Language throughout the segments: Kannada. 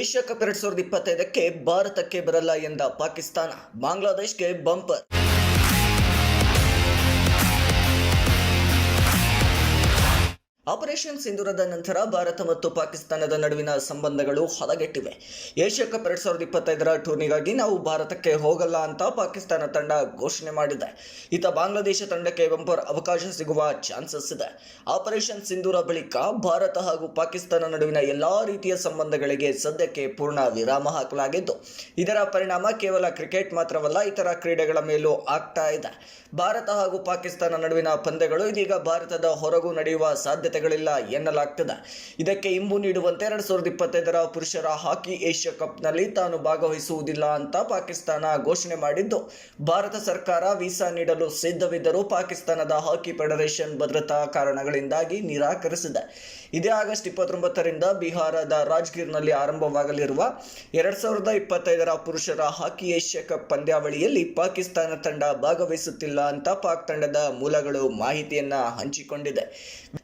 ಏಷ್ಯಾ ಕಪ್ ಎರಡ್ ಸಾವಿರದ ಇಪ್ಪತ್ತೈದಕ್ಕೆ ಭಾರತಕ್ಕೆ ಬರಲ್ಲ ಎಂದ ಪಾಕಿಸ್ತಾನ. ಬಾಂಗ್ಲಾದೇಶ್ಗೆ ಬಂಪರ್. ಆಪರೇಷನ್ ಸಿಂಧೂರದ ನಂತರ ಭಾರತ ಮತ್ತು ಪಾಕಿಸ್ತಾನದ ನಡುವಿನ ಸಂಬಂಧಗಳು ಹದಗೆಟ್ಟಿವೆ. ಏಷ್ಯಾ ಕಪ್ ಎರಡ್ ಸಾವಿರದ ಇಪ್ಪತ್ತೈದರ ಟೂರ್ನಿಗಾಗಿ ನಾವು ಭಾರತಕ್ಕೆ ಹೋಗಲ್ಲ ಅಂತ ಪಾಕಿಸ್ತಾನ ತಂಡ ಘೋಷಣೆ ಮಾಡಿದೆ. ಇತ ಬಾಂಗ್ಲಾದೇಶ ತಂಡಕ್ಕೆ ಬಂಪರ್ ಅವಕಾಶ ಸಿಗುವ ಚಾನ್ಸಸ್ ಇದೆ. ಆಪರೇಷನ್ ಸಿಂಧೂರ ಬಳಿಕ ಭಾರತ ಹಾಗೂ ಪಾಕಿಸ್ತಾನ ನಡುವಿನ ಎಲ್ಲಾ ರೀತಿಯ ಸಂಬಂಧಗಳಿಗೆ ಸದ್ಯಕ್ಕೆ ಪೂರ್ಣ ವಿರಾಮ ಹಾಕಲಾಗಿದ್ದು, ಇದರ ಪರಿಣಾಮ ಕೇವಲ ಕ್ರಿಕೆಟ್ ಮಾತ್ರವಲ್ಲ, ಇತರ ಕ್ರೀಡೆಗಳ ಮೇಲೂ ಆಗ್ತಾ ಇದೆ. ಭಾರತ ಹಾಗೂ ಪಾಕಿಸ್ತಾನ ನಡುವಿನ ಪಂದ್ಯಗಳು ಇದೀಗ ಭಾರತದ ಹೊರಗೂ ನಡೆಯುವ ಸಾಧ್ಯತೆಗಳಿಲ್ಲ ಎನ್ನಲಾಗ್ತದೆ. ಇದಕ್ಕೆ ಇಂಬು ನೀಡುವಂತೆ ಎರಡ್ ಸಾವಿರದ ಇಪ್ಪತ್ತೈದರ ಪುರುಷರ ಹಾಕಿ ಏಷ್ಯಾ ಕಪ್ನಲ್ಲಿ ತಾನು ಭಾಗವಹಿಸುವುದಿಲ್ಲ ಅಂತ ಪಾಕಿಸ್ತಾನ ಘೋಷಣೆ ಮಾಡಿದ್ದು. ಭಾರತ ಸರ್ಕಾರ ವೀಸಾ ನೀಡಲು ಸಿದ್ಧವಿದ್ದರೂ ಪಾಕಿಸ್ತಾನದ ಹಾಕಿ ಫೆಡರೇಷನ್ ಭದ್ರತಾ ಕಾರಣಗಳಿಂದಾಗಿ ನಿರಾಕರಿಸಿದೆ. ಇದೇ ಆಗಸ್ಟ್ ಇಪ್ಪತ್ತೊಂಬತ್ತರಿಂದ ಬಿಹಾರದ ರಾಜ್ಗಿರ್ನಲ್ಲಿ ಆರಂಭವಾಗಲಿರುವ ಎರಡ್ ಸಾವಿರದ ಇಪ್ಪತ್ತೈದರ ಪುರುಷರ ಹಾಕಿ ಏಷ್ಯಾ ಕಪ್ ಪಂದ್ಯಾವಳಿಯಲ್ಲಿ ಪಾಕಿಸ್ತಾನ ತಂಡ ಭಾಗವಹಿಸುತ್ತಿಲ್ಲ ಅಂತ ಪಾಕ್ ತಂಡದ ಮೂಲಗಳು ಮಾಹಿತಿಯನ್ನ ಹಂಚಿಕೊಂಡಿದೆ.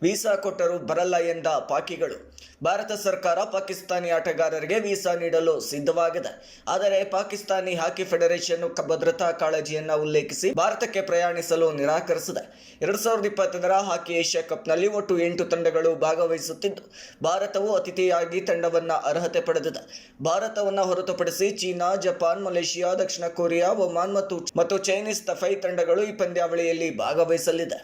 ವೀಸಾ ಕೊಟ್ಟರೂ ಬರಲ್ಲ ಎಂದ ಪಾಕಿಗಳು. ಭಾರತ ಸರ್ಕಾರ ಪಾಕಿಸ್ತಾನಿ ಆಟಗಾರರಿಗೆ ವೀಸಾ ನೀಡಲು ಸಿದ್ಧವಾಗಿದೆ. ಆದರೆ ಪಾಕಿಸ್ತಾನಿ ಹಾಕಿ ಫೆಡರೇಷನ್ ಭದ್ರತಾ ಕಾಳಜಿಯನ್ನು ಉಲ್ಲೇಖಿಸಿ ಭಾರತಕ್ಕೆ ಪ್ರಯಾಣಿಸಲು ನಿರಾಕರಿಸಿದೆ. ಎರಡ್ ಸಾವಿರದ ಇಪ್ಪತ್ತೈದರ ಹಾಕಿ ಏಷ್ಯಾ ಕಪ್ನಲ್ಲಿ ಒಟ್ಟು ಎಂಟು ತಂಡಗಳು ಭಾಗವಹಿಸುತ್ತಿದ್ದು, ಭಾರತವು ಅತಿಥಿಯಾಗಿ ತಂಡವನ್ನ ಅರ್ಹತೆ ಪಡೆದಿದೆ. ಭಾರತವನ್ನು ಹೊರತುಪಡಿಸಿ ಚೀನಾ, ಜಪಾನ್, ಮಲೇಷಿಯಾ, ದಕ್ಷಿಣ ಕೊರಿಯಾ, ಒಮಾನ್ ಮತ್ತು ಮತ್ತು ಚೈನೀಸ್ ತಫೈ ತಂಡಗಳು ಈ ಪಂದ್ಯಾವಳಿಯಲ್ಲಿ ಭಾಗವಹಿಸಲಿದೆ.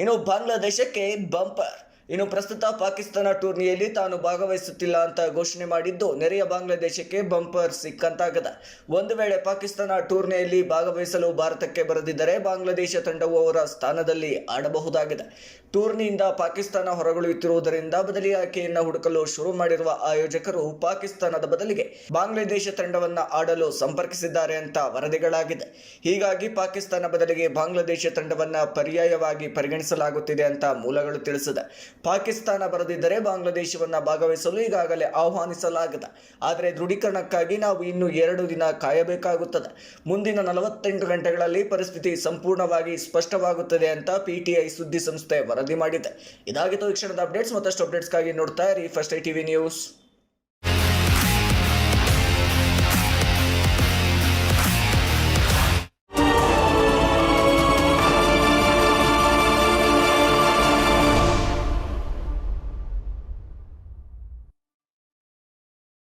ಇನ್ನು ಬಾಂಗ್ಲಾದೇಶಕ್ಕೆ ಬಂಪರ್ ಇನ್ನು ಪ್ರಸ್ತುತ ಪಾಕಿಸ್ತಾನ ಟೂರ್ನಿಯಲ್ಲಿ ತಾನು ಭಾಗವಹಿಸುತ್ತಿಲ್ಲ ಅಂತ ಘೋಷಣೆ ಮಾಡಿದ್ದು ನೆರೆಯ ಬಾಂಗ್ಲಾದೇಶಕ್ಕೆ ಬಂಪರ್ ಸಿಕ್ಕಂತಾಗದ ಒಂದು ವೇಳೆ ಪಾಕಿಸ್ತಾನ ಟೂರ್ನಿಯಲ್ಲಿ ಭಾಗವಹಿಸಲು ಭಾರತಕ್ಕೆ ಬರದಿದ್ದರೆ ಬಾಂಗ್ಲಾದೇಶ ತಂಡವು ಅವರ ಸ್ಥಾನದಲ್ಲಿ ಆಡಬಹುದಾಗಿದೆ. ಟೂರ್ನಿಯಿಂದ ಪಾಕಿಸ್ತಾನ ಹೊರಗುಳಿಯುತ್ತಿರುವುದರಿಂದ ಬದಲಿ ಆಯ್ಕೆಯನ್ನು ಹುಡುಕಲು ಶುರು ಮಾಡಿರುವ ಆಯೋಜಕರು ಪಾಕಿಸ್ತಾನದ ಬದಲಿಗೆ ಬಾಂಗ್ಲಾದೇಶ ತಂಡವನ್ನು ಆಡಲು ಸಂಪರ್ಕಿಸಿದ್ದಾರೆ ಅಂತ ವರದಿಗಳಾಗಿದೆ. ಹೀಗಾಗಿ ಪಾಕಿಸ್ತಾನ ಬದಲಿಗೆ ಬಾಂಗ್ಲಾದೇಶ ತಂಡವನ್ನು ಪರ್ಯಾಯವಾಗಿ ಪರಿಗಣಿಸಲಾಗುತ್ತಿದೆ ಅಂತ ಮೂಲಗಳು ತಿಳಿಸಿದೆ. ಪಾಕಿಸ್ತಾನ ಬರದಿದ್ದರೆ ಬಾಂಗ್ಲಾದೇಶವನ್ನು ಭಾಗವಹಿಸಲು ಈಗಾಗಲೇ ಆಹ್ವಾನಿಸಲಾಗಿದೆ. ಆದರೆ ದೃಢೀಕರಣಕ್ಕಾಗಿ ನಾವು ಇನ್ನು ಎರಡು ದಿನ ಕಾಯಬೇಕಾಗುತ್ತದೆ. ಮುಂದಿನ ನಲವತ್ತೆಂಟು ಗಂಟೆಗಳಲ್ಲಿ ಪರಿಸ್ಥಿತಿ ಸಂಪೂರ್ಣವಾಗಿ ಸ್ಪಷ್ಟವಾಗುತ್ತದೆ ಅಂತ ಪಿಟಿಐ ಸುದ್ದಿ ಸಂಸ್ಥೆ ವರದಿ ಮಾಡಿದೆ. ಇದಾಗಿತ್ತು ಈ ಅಪ್ಡೇಟ್ಸ್. ಮತ್ತಷ್ಟು ಅಪ್ಡೇಟ್ಸ್ಗಾಗಿ ನೋಡ್ತಾ ಇರಿ ಫಸ್ಟ್ ಐ ಟಿವಿ ನ್ಯೂಸ್.